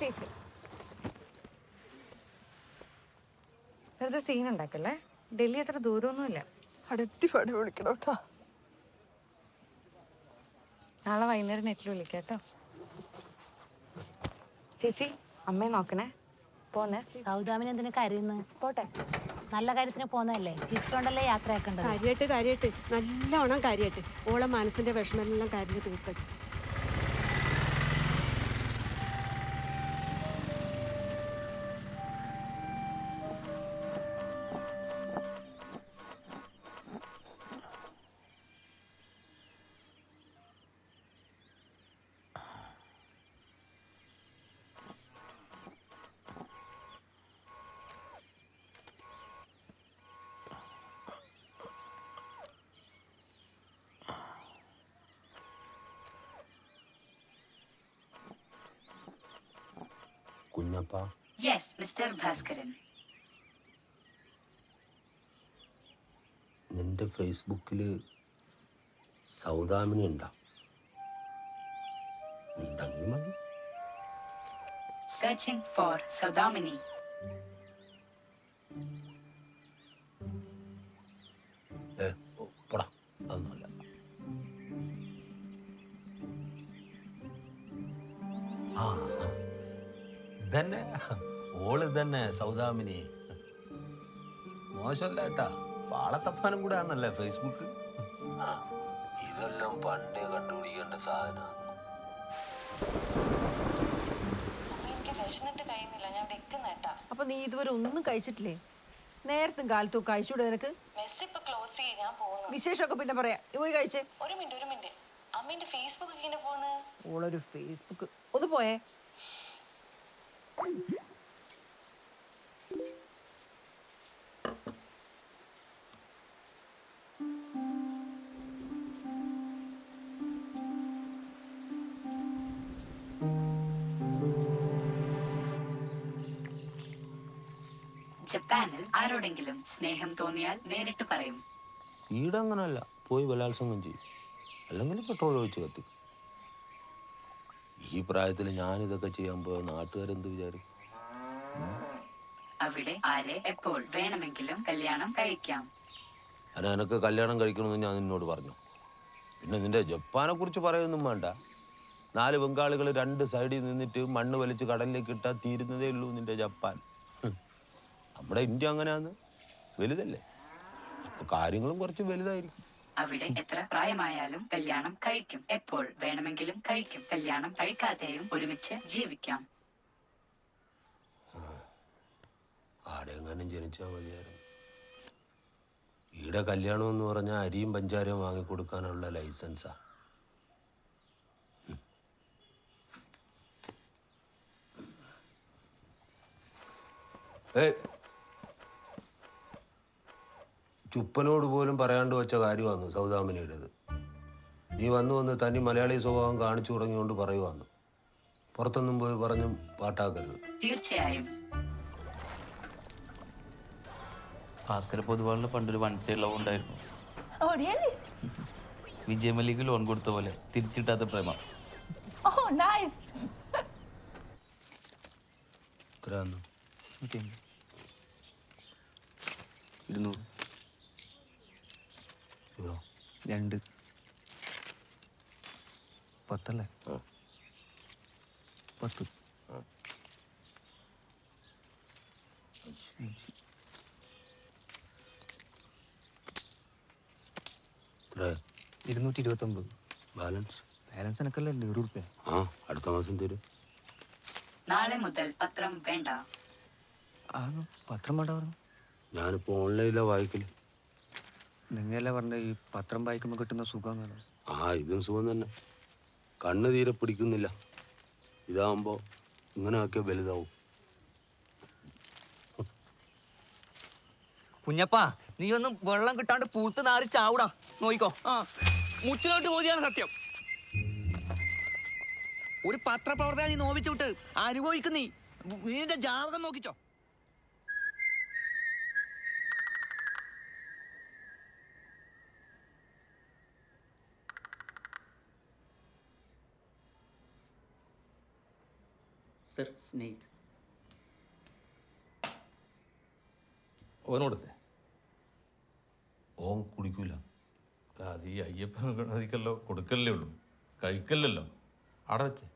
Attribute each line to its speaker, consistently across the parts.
Speaker 1: Teacher വെറുതെ scene ഉണ്ടാക്കല്ലേ? ഡൽഹി അത്ര ദൂരമൊന്നുമില്ല.
Speaker 2: അടുത്തി പാടി വിളിക്കണം കേട്ടോ.
Speaker 1: നാളെ വൈകുന്നേരം നെറ്റിൽ വിളിക്കാം കേട്ടോ. ചേച്ചി അമ്മയെ നോക്കണേ. പോന്നെ.
Speaker 3: സൗദാമിന് എന്തിനു കരുന്ന്
Speaker 1: പോട്ടെ.
Speaker 3: നല്ല കാര്യത്തിന് പോന്നതല്ലേ? ചിരിച്ചോണ്ടല്ലേ യാത്രയാക്കേണ്ടത്?
Speaker 4: കാര്യമായിട്ട് കാര്യമായിട്ട് നല്ലോണം കാര്യമായിട്ട് ഓളെ മനസ്സിന്റെ വിഷമെല്ലാം കാര്യം തീർക്കട്ടെ.
Speaker 5: Kunjappa
Speaker 6: Yes, Mr. Bhaskaran.
Speaker 5: നിന്റെ ഫേസ്ബുക്കിൽ സൗദാമിനി ഉണ്ടാ ഉണ്ടെങ്കിൽ മതി
Speaker 6: Searching for Saudamini.
Speaker 5: ഏ ഓ, പോടാ അതൊന്നുമല്ല ആ. ഇതന്നെ? ഓൾ ഇതന്നെ സൗദാമിനി. മോശമല്ല ഏട്ടാ. പാളത്തപ്പാനും കൂടെ ആന്നല്ലേ ഫേസ്ബുക്ക് ഇതെല്ലാം പണ്ടേ കണ്ടുപിടിക്കേണ്ട സാധന.
Speaker 1: എനിക്ക് വിശന്നിട്ട് കഴിയുന്നില്ല. ഞാൻ വെക്കുന്നേട്ടാ
Speaker 2: അപ്പൊ നീ ഇതുവരെ ഒന്നും കഴിച്ചിട്ടില്ലേ? നേരത്തും കാലത്തും കഴിച്ചൂടെ നിനക്ക്? വിശേഷമൊക്കെ പിന്നെ പറയാം. പോയി കഴിച്ചേ.
Speaker 1: ഒരു മിനിറ്റ് ഒരു മിനിറ്റ്. അമ്മേന്റെ ഫേസ്ബുക്ക്
Speaker 2: ഓളൊരു ഫേസ്ബുക്ക് ഒന്ന് പോയേ.
Speaker 6: ജപ്പാനിൽ ആരോടെങ്കിലും സ്നേഹം തോന്നിയാൽ നേരിട്ട് പറയും.
Speaker 5: ഈടങ്ങനല്ല പോയി ബലാത്സംഗം ചെയ്യും. അല്ലെങ്കിൽ പെട്രോൾ ഒഴിച്ച് കത്തി ഈ പ്രായത്തിൽ ഞാൻ ഇതൊക്കെ ചെയ്യാൻ പോയ നാട്ടുകാരെന്ത് വിചാരിക്കും?
Speaker 6: അവിടെ ആരെ എപ്പോൾ വേണമെങ്കിലും കല്യാണം കഴിക്കാം.
Speaker 5: എനക്ക് കല്യാണം കഴിക്കണമെന്ന് ഞാൻ നിന്നോട് പറഞ്ഞു. പിന്നെ നിന്റെ ജപ്പാനെ കുറിച്ച് പറയൊന്നും വേണ്ട. നാല് ബംഗാളികൾ രണ്ട് സൈഡിൽ നിന്നിട്ട് മണ്ണ് വലിച്ച് കടലിലേക്ക് ഇട്ടാൽ തീരുന്നതേ ഉള്ളൂ നിന്റെ ജപ്പാൻ. നമ്മുടെ ഇന്ത്യ അങ്ങനെയാന്ന്. വലുതല്ലേ? കാര്യങ്ങളും കുറച്ച് വലുതായിരിക്കും.
Speaker 6: അവിടെ എത്ര പ്രായമായാലും കല്യാണം കഴിക്കും. എപ്പോൾ വേണമെങ്കിലും കഴിക്കും. കല്യാണം കഴിക്കാതെയും ഒരുമിച്ച് ജീവിക്കാം.
Speaker 5: ആടെ എങ്ങാനും ജനിച്ചാൽ മതിയായിരുന്നു. ഈടെ കല്യാണം എന്ന് പറഞ്ഞാൽ അരിയും പഞ്ചാരയും വാങ്ങിക്കൊടുക്കാനുള്ള ലൈസൻസാ. ഏയ് ചുപ്പനോട് പോലും പറയാണ്ട് വെച്ച കാര്യമാണ് സൗദാമിനിയുടേത് നീ വന്നു വന്ന് തനി മലയാളി സ്വഭാവം കാണിച്ചു തുടങ്ങിയോണ്ട് പറയുവാന്ന്. പുറത്തൊന്നും പോയി പറഞ്ഞും പാട്ടാക്കരുത്.
Speaker 6: തീർച്ചയായും.
Speaker 7: ഭാസ്കര പൊതുവാളിന് പണ്ടൊരു വൺ സൈഡ് ലവ് ഉണ്ടായിരുന്നു വിജയമല്ലിക്ക് ലോൺ കൊടുത്ത പോലെ തിരിച്ചിട്ടാത്ത പ്രേമ. ഇരുന്നൂറ്? രണ്ട്. പത്തല്ലേ. പത്ത്. ഇരുന്നൂറ്റി ഇരുപത്തൊമ്പത്
Speaker 5: ബാലൻസ്?
Speaker 7: ബാലൻസ് എനക്കല്ലേ നൂറ് റുപ്യ
Speaker 5: ആ അടുത്ത മാസം തരും
Speaker 6: നാളെ മുതൽ പത്രം വേണ്ട.
Speaker 7: ആ പത്രം വേണ്ട പറഞ്ഞു.
Speaker 5: ഞാനിപ്പോ ഓൺലൈനിലാണ് വായിക്കൽ.
Speaker 7: നിങ്ങളല്ലേ പറഞ്ഞ ഈ പത്രം വായിക്കുമ്പോൾ കിട്ടുന്ന സുഖം
Speaker 5: ആ ഇതും സുഖം തന്നെ. കണ്ണ് തീരെ പിടിക്കുന്നില്ല. ഇതാകുമ്പോൾ ഇങ്ങനെ ആക്കിയ വലുതാവും.
Speaker 8: കുഞ്ഞപ്പാ നീ ഒന്നും വെള്ളം കിട്ടാണ്ട് പൂത്ത് നാറി ചാവിടാ. നോയിക്കോ. ആ മുച്ചിലോട്ട് പോതിയാണ് സത്യം. ഒരു പത്രപ്രവർത്തകൻ നീ നോവിച്ചു വിട്ട് അനുഭവിക്കുന്നീ നീ നീന്റെ ജാതകം നോക്കിച്ചോ. സർ സ്നേക്സ്
Speaker 9: ഓനോടല്ലേ
Speaker 5: ഓൻ കുടിക്കൂല.
Speaker 9: അല്ല അത് ഈ അയ്യപ്പൻ ഗണതിക്കല്ലോ കൊടുക്കല്ലേ ഉള്ളൂ. കഴിക്കല്ലല്ലോ. അവിടെ വെച്ചേ.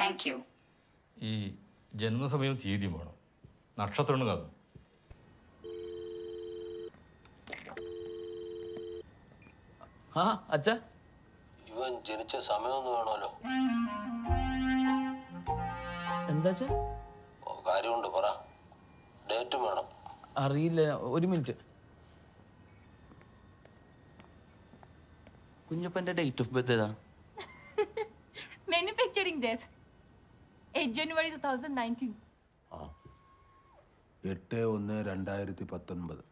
Speaker 6: താങ്ക് യു
Speaker 9: ഈ ജന്മസമയവും തീയതിയും വേണം. നക്ഷത്രം കാതു
Speaker 8: ആ അച്ഛാ.
Speaker 5: ഇവൻ ജനിച്ച സമയമൊന്നും വേണമല്ലോ.
Speaker 8: എന്താ അച്ഛാ?
Speaker 5: ഓ, കാര്യമുണ്ട് പറ. ഡേറ്റും വേണം.
Speaker 8: അറിയില്ല ഒരു മിനിറ്റ്. കുഞ്ഞപ്പന്റെ ഡേറ്റ് ഓഫ് ബർത്ത് ഏതാ?
Speaker 10: Manufacturing death. 8 January 2019.
Speaker 5: എട്ട് ഒന്ന് രണ്ടായിരത്തി പത്തൊൻപത്.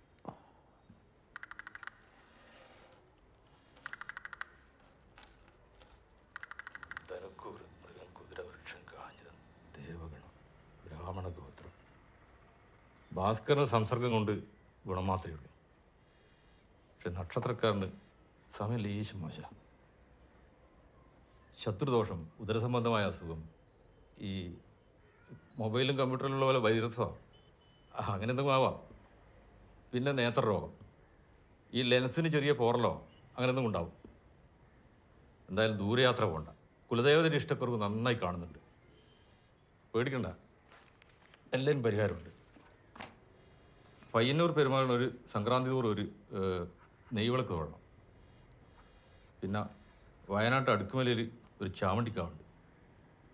Speaker 9: ഭാസ്കരന് സംസർഗം കൊണ്ട് ഗുണം മാത്രമേ ഉള്ളൂ. പക്ഷെ നക്ഷത്രക്കാരന് സമയം ലേശം മോശ. ശത്രുദോഷം ഉദരസംബന്ധമായ അസുഖം ഈ മൊബൈലും കമ്പ്യൂട്ടറിലുള്ള പോലെ വൈറസോ അങ്ങനെ എന്തെങ്കിലും ആവാം. പിന്നെ നേത്രരോഗം. ഈ ലെൻസിന് ചെറിയ പോറലോ അങ്ങനെ ഒന്നും ഉണ്ടാവും. എന്തായാലും ദൂരയാത്ര പോകണ്ട കുലദേവതയുടെ ഇഷ്ടക്കുറവ് നന്നായി കാണുന്നുണ്ട്. പേടിക്കണ്ട. എല്ലാവരും പരിഹാരമുണ്ട്. പയ്യന്നൂർ പെരുമാളിന് ഒരു സംക്രാന്തി തോറും ഒരു നെയ്വിളക്ക് തൊഴണം പിന്നെ വയനാട്ട് അടുക്കുമലയിൽ ഒരു ചാമണ്ടിക്കാവുണ്ട്.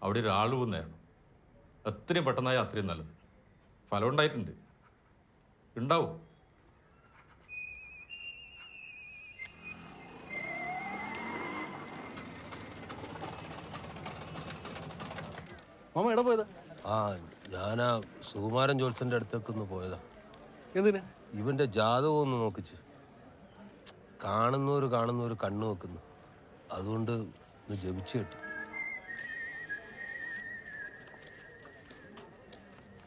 Speaker 9: അവിടെ ഒരു ആളുവ് നേരണം എത്രയും പെട്ടെന്നായ അത്രയും നല്ലത്. ഫലം ഉണ്ടായിട്ടുണ്ട്. ഉണ്ടാവും?
Speaker 11: മാമ എവിടെ പോയതാ?
Speaker 5: ആ ഞാനാ സുകുമാരൻ ജോത്സന്റെ അടുത്തേക്ക് ഒന്ന് പോയതാ.
Speaker 11: എന്തിനാ?
Speaker 5: ഇവന്റെ ജാതകം ഒന്ന് നോക്കിച്ച്. കാണുന്നവര് കാണുന്നവര് കണ്ണു വെക്കുന്നു. അതുകൊണ്ട് ഒന്ന് ജപിച്ചു കിട്ടി.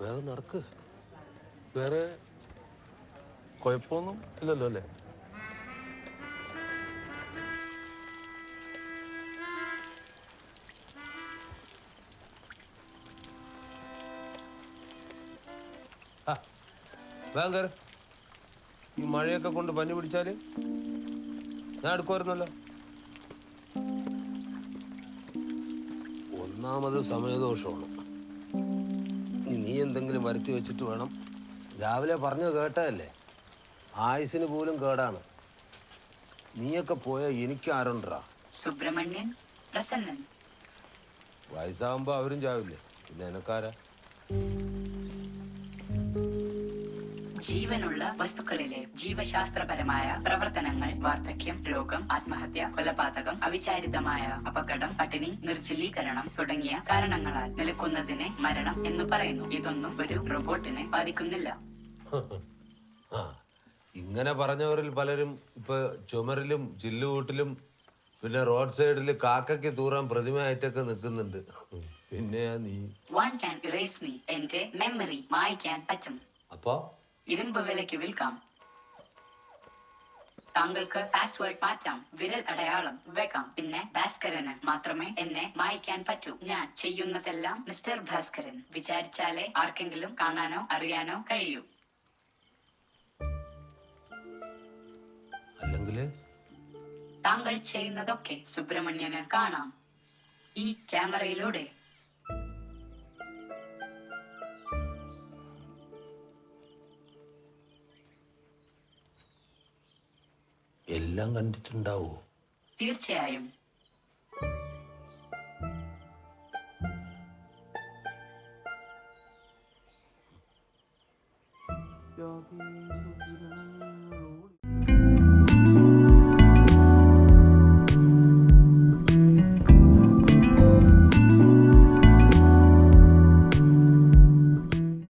Speaker 5: വേറെ നടക്ക്.
Speaker 11: വേറെ കുഴപ്പമൊന്നും ഇല്ലല്ലോ അല്ലേ?
Speaker 5: വേഗം കയറി ഈ മഴയൊക്കെ കൊണ്ട് പനി പിടിച്ചാൽ ഞാൻ എടുക്കുമായിരുന്നല്ലോ. ഒന്നാമത് സമയദോഷമാണ്. നീ എന്തെങ്കിലും വരുത്തി വെച്ചിട്ട് വേണം. രാവിലെ പറഞ്ഞു കേട്ടതല്ലേ? ആയുസിന് പോലും കേടാണ്. നീയൊക്കെ പോയാൽ എനിക്ക് ആരുണ്ടാ?
Speaker 6: സുബ്രഹ്മണ്യൻ പ്രസന്നൻ.
Speaker 5: വയസ്സാകുമ്പോ അവരും ചാവില്ലേ? പിന്നെ എനക്കാരാ?
Speaker 6: ജീവനുള്ള വസ്തുക്കളിലെ ജീവശാസ്ത്രപരമായ പ്രവർത്തനങ്ങൾ വാർദ്ധക്യം രോഗം ആത്മഹത്യ കൊലപാതകം അവിചാരിതമായ അപകടം പട്ടിണി നിർജലീകരണം തുടങ്ങിയ കാരണങ്ങളാൽ നിൽക്കുന്നതിനെ മരണം എന്ന് പറയുന്നു. ഇതൊന്നും ഒരു റോബോട്ടിനെ ബാധിക്കുന്നില്ല.
Speaker 5: ഇങ്ങനെ പറഞ്ഞവരിൽ പലരും ഇപ്പൊ ചുമരിലും ചില്ലുകൂട്ടിലും പിന്നെ റോഡ് സൈഡിൽ കാക്കയ്ക്ക് തൂറാൻ പ്രതിമയായിട്ടൊക്കെ നിൽക്കുന്നുണ്ട്. പിന്നെ നീ.
Speaker 6: വൺ ക്യാൻ ഇറേസ് മീ എന്റെ മെമ്മറി മായ്ക്കാൻ പറ്റും.
Speaker 5: അപ്പോ?
Speaker 6: ഇരുമ്പ് വിലയ്ക്ക് വിൽക്കാം. താങ്കൾക്ക് പാസ്വേഡ് മാറ്റാം. വിരൽ അടയാളം വെക്കാം. പിന്നെ ഭാസ്കരന് മാത്രമേ എന്നെ മായ്ക്കാൻ പറ്റൂ. ഞാൻ ചെയ്യുന്നതെല്ലാം മിസ്റ്റർ ഭാസ്കരൻ. വിചാരിച്ചാലേ ആർക്കെങ്കിലും കാണാനോ അറിയാനോ കഴിയൂ.
Speaker 5: അല്ലെങ്കിൽ
Speaker 6: താങ്കൾ ചെയ്യുന്നതൊക്കെ സുബ്രഹ്മണ്യന് കാണാം. ഈ ക്യാമറയിലൂടെ
Speaker 5: എല്ലാം കണ്ടിട്ടുണ്ടാവോ?
Speaker 6: തീർച്ചയായും.
Speaker 8: യോഗി